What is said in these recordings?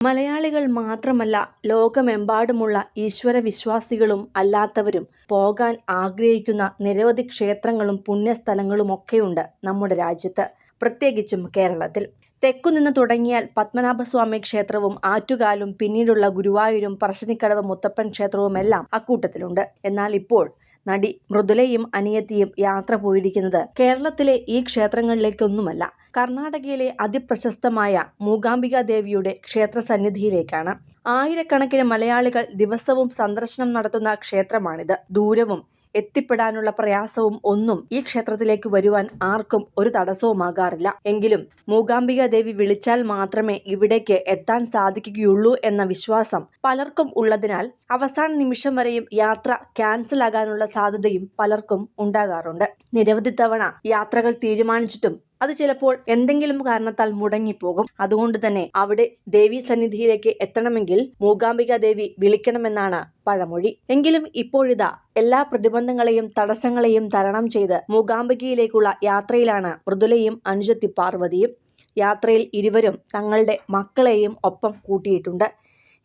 മലയാളികൾ മാത്രമല്ല ലോകമെമ്പാടുമുള്ള ഈശ്വര വിശ്വാസികളും അല്ലാത്തവരും പോകാൻ ആഗ്രഹിക്കുന്ന നിരവധി ക്ഷേത്രങ്ങളും പുണ്യസ്ഥലങ്ങളുമൊക്കെയുണ്ട് നമ്മുടെ രാജ്യത്ത് പ്രത്യേകിച്ചും കേരളത്തിൽ. തെക്കുനിന്ന് തുടങ്ങിയാൽ പത്മനാഭസ്വാമി ക്ഷേത്രവും ആറ്റുകാലും പിന്നീടുള്ള ഗുരുവായൂരും പറശ്ശിനിക്കടവ് മുത്തപ്പൻ ക്ഷേത്രവുമെല്ലാം അക്കൂട്ടത്തിലുണ്ട്. എന്നാൽ ഇപ്പോൾ നടി മൃദുലയും അനിയത്തിയും യാത്ര പോയിരിക്കുന്നത് കേരളത്തിലെ ഈ ക്ഷേത്രങ്ങളിലേക്കൊന്നുമല്ല. കർണാടകയിലെ അതിപ്രശസ്തമായ മൂകാംബിക ദേവിയുടെ ക്ഷേത്ര സന്നിധിയിലേക്കാണ് ആയിരക്കണക്കിന് മലയാളികൾ ദിവസവും സന്ദർശനം നടത്തുന്ന ക്ഷേത്രമാണിത്. ദൂരവും എത്തിപ്പെടാനുള്ള പ്രയാസവും ഒന്നും ഈ ക്ഷേത്രത്തിലേക്ക് വരുവാൻ ആർക്കും ഒരു തടസ്സവുമാകാറില്ല. എങ്കിലും മൂകാംബിക ദേവി വിളിച്ചാൽ മാത്രമേ ഇവിടേക്ക് എത്താൻ സാധിക്കുകയുള്ളൂ എന്ന വിശ്വാസം പലർക്കും ഉള്ളതിനാൽ അവസാന നിമിഷം വരെയും യാത്ര ക്യാൻസൽ ആകാനുള്ള സാധ്യതയും പലർക്കും ഉണ്ടാകാറുണ്ട്. നിരവധി തവണ യാത്രകൾ തീരുമാനിച്ചിട്ടും അത് ചിലപ്പോൾ എന്തെങ്കിലും കാരണത്താൽ മുടങ്ങിപ്പോകും. അതുകൊണ്ട് തന്നെ അവിടെ ദേവി സന്നിധിയിലേക്ക് എത്തണമെങ്കിൽ മൂകാംബിക ദേവി വിളിക്കണമെന്നാണ് പഴമൊഴി. എങ്കിലും ഇപ്പോഴിതാ എല്ലാ പ്രതിബന്ധങ്ങളെയും തടസ്സങ്ങളെയും തരണം ചെയ്ത് മൂകാംബികയിലേക്കുള്ള യാത്രയിലാണ് മൃദുലയും അനുജത്തി പാർവതിയും. യാത്രയിൽ ഇരുവരും തങ്ങളുടെ മക്കളെയും ഒപ്പം കൂട്ടിയിട്ടുണ്ട്.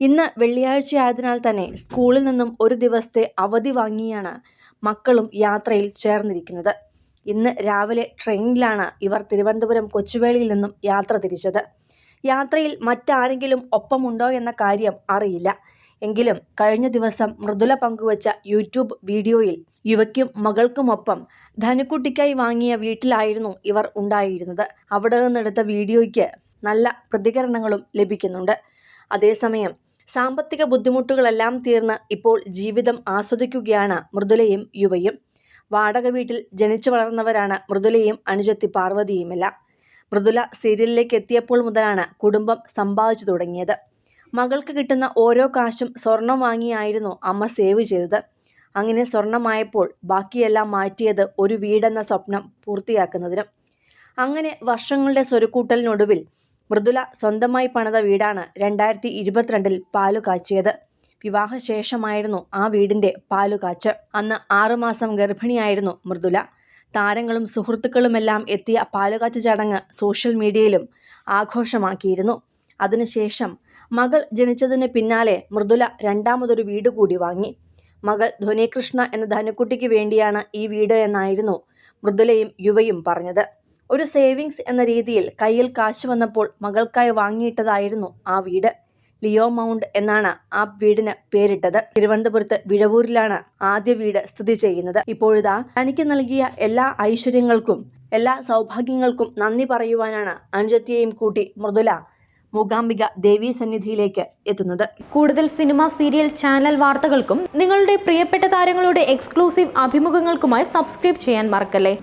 ഇന്ന് വെള്ളിയാഴ്ചയായതിനാൽ തന്നെ സ്കൂളിൽ നിന്നും ഒരു ദിവസത്തെ അവധി വാങ്ങിയാണ് മക്കളും യാത്രയിൽ ചേർന്നിരിക്കുന്നത്. ഇന്ന് രാവിലെ ട്രെയിനിലാണ് ഇവർ തിരുവനന്തപുരം കൊച്ചുവേളിയിൽ നിന്നും യാത്ര തിരിച്ചത്. യാത്രയിൽ മറ്റാരെങ്കിലും ഒപ്പമുണ്ടോ എന്ന കാര്യം അറിയില്ല. എങ്കിലും കഴിഞ്ഞ ദിവസം മൃദുല പങ്കുവച്ച യൂട്യൂബ് വീഡിയോയിൽ യുവയ്ക്കും മകൾക്കുമൊപ്പം ധനുക്കുട്ടിക്കായി വാങ്ങിയ വീട്ടിലായിരുന്നു ഇവർ ഉണ്ടായിരുന്നത്. അവിടെ നിന്നെടുത്ത വീഡിയോയ്ക്ക് നല്ല പ്രതികരണങ്ങളും ലഭിക്കുന്നുണ്ട്. അതേസമയം സാമ്പത്തിക ബുദ്ധിമുട്ടുകളെല്ലാം തീർന്ന് ഇപ്പോൾ ജീവിതം ആസ്വദിക്കുകയാണ് മൃദുലയും യുവയും. വാടക വീട്ടിൽ ജനിച്ചു വളർന്നവരാണ് മൃദുലയും അനുജത്തി പാർവതിയുമെല്ലാം. മൃദുല സീരിയലിലേക്ക് എത്തിയപ്പോൾ മുതലാണ് കുടുംബം സമ്പാദിച്ചു തുടങ്ങിയത്. മകൾക്ക് കിട്ടുന്ന ഓരോ കാശും സ്വർണം വാങ്ങിയായിരുന്നു അമ്മ സേവ് ചെയ്തത്. അങ്ങനെ സ്വർണമായപ്പോൾ ബാക്കിയെല്ലാം മാറ്റിയത് ഒരു വീടെന്ന സ്വപ്നം പൂർത്തിയാക്കുന്നതിനും. അങ്ങനെ വർഷങ്ങളുടെ സ്വരുക്കൂട്ടലിനൊടുവിൽ മൃദുല സ്വന്തമായി പണിത വീടാണ് രണ്ടായിരത്തി ഇരുപത്തിരണ്ടിൽ പാലു കാച്ചിയത്. വിവാഹശേഷമായിരുന്നു ആ വീടിന്റെ പാലുകാച്ച്. അന്ന് ആറുമാസം ഗർഭിണിയായിരുന്നു മൃദുല. താരങ്ങളും സുഹൃത്തുക്കളുമെല്ലാം എത്തിയ പാലുകാച്ച് ചടങ്ങ് സോഷ്യൽ മീഡിയയിലും ആഘോഷമാക്കിയിരുന്നു. അതിനുശേഷം മകൾ ജനിച്ചതിന് പിന്നാലെ മൃദുല രണ്ടാമതൊരു വീട് കൂടി വാങ്ങി. മകൾ ധ്വനികൃഷ്ണ എന്ന ധനുക്കുട്ടിക്ക് വേണ്ടിയാണ് ഈ വീട് എന്നായിരുന്നു മൃദുലയും യുവയും പറഞ്ഞത്. ഒരു സേവിങ്സ് എന്ന രീതിയിൽ കയ്യിൽ കാശ് വന്നപ്പോൾ മകൾക്കായി വാങ്ങിയിട്ടതായിരുന്നു ആ വീട്. ലിയോ മൗണ്ട് എന്നാണ് ആ വീടിന് പേരിട്ടത്. തിരുവനന്തപുരത്ത് വിഴവൂരിലാണ് ആദ്യ വീട് സ്ഥിതി ചെയ്യുന്നത്. ഇപ്പോഴിതാ തനിക്ക് നൽകിയ എല്ലാ ഐശ്വര്യങ്ങൾക്കും എല്ലാ സൗഭാഗ്യങ്ങൾക്കും നന്ദി പറയുവാനാണ് അനുജത്തിയെയും കൂട്ടി മൃദുല മൂകാംബിക ദേവീ സന്നിധിയിലേക്ക് എത്തുന്നത്. കൂടുതൽ സിനിമ സീരിയൽ ചാനൽ വാർത്തകൾക്കും നിങ്ങളുടെ പ്രിയപ്പെട്ട താരങ്ങളുടെ എക്സ്ക്ലൂസീവ് അഭിമുഖങ്ങൾക്കുമായി സബ്സ്ക്രൈബ് ചെയ്യാൻ മറക്കല്ലേ?